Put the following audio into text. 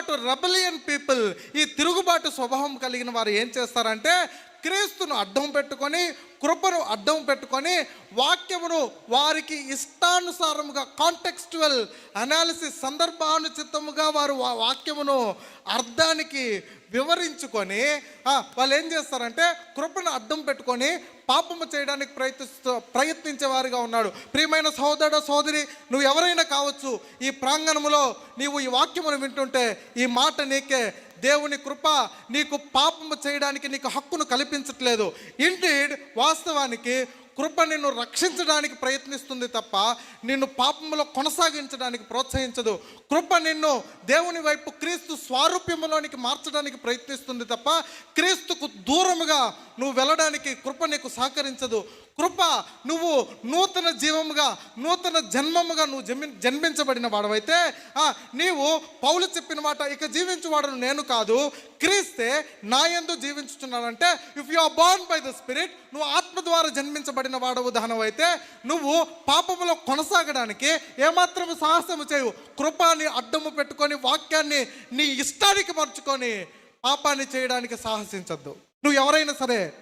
తిరుగుబాటు rebellion people ఈ తిరుగుబాటు స్వభావం కలిగిన వారు ఏం చేస్తారంటే క్రీస్తును అడ్డం పెట్టుకొని కృపను అడ్డం పెట్టుకొని వాక్యమును వారికి ఇష్టానుసారముగా కాంటెక్స్టువల్ అనాలిసిస్ సందర్భానుచితముగా వారు వాక్యమును అర్థానికి వివరించుకొని వాళ్ళు ఏం చేస్తారంటే కృపను అడ్డం పెట్టుకొని పాపము చేయడానికి ప్రయత్నిస్తూ ప్రయత్నించే వారిగా ఉన్నాడు. ప్రియమైన సహోదరుడు సోదరి నువ్వు ఎవరైనా కావచ్చు ఈ ప్రాంగణములో నీవు ఈ వాక్యమును వింటుంటే ఈ మాట నీకే దేవుని కృప నీకు పాపము చేయడానికి నీకు హక్కును కల్పించట్లేదు. ఇంటి వాస్తవానికి కృప నిన్ను రక్షించడానికి ప్రయత్నిస్తుంది తప్ప నిన్ను పాపంలో కొనసాగించడానికి ప్రోత్సహించదు. కృప నిన్ను దేవుని వైపు క్రీస్తు స్వారూప్యంలోనికి మార్చడానికి ప్రయత్నిస్తుంది తప్ప క్రీస్తుకు దూరముగా నువ్వు వెళ్ళడానికి కృప నీకు సహకరించదు. కృప నువ్వు నూతన జీవముగా నూతన జన్మముగా నువ్వు జన్మి జన్మించబడిన వాడవైతే ఆ, నీవు పౌలు చెప్పిన మాట ఇక జీవించువాడను నేను కాదు. క్రీస్తే నా ఎందు జీవించుచున్నాడంటే if you are born by the spirit నువ్వు ఆత్మ ద్వారా జన్మించబడిన వాడవు దానవైతే నువ్వు పాపములో కొనసాగడానికి ఏమాత్రము సాహసము చేయవు కృపాన్ని అడ్డము పెట్టుకొని వాక్యాన్ని నీ ఇష్టానికి మార్చుకొని పాపాన్ని చేయడానికి సాహసించద్దు. నువ్వు ఎవరైనా సరే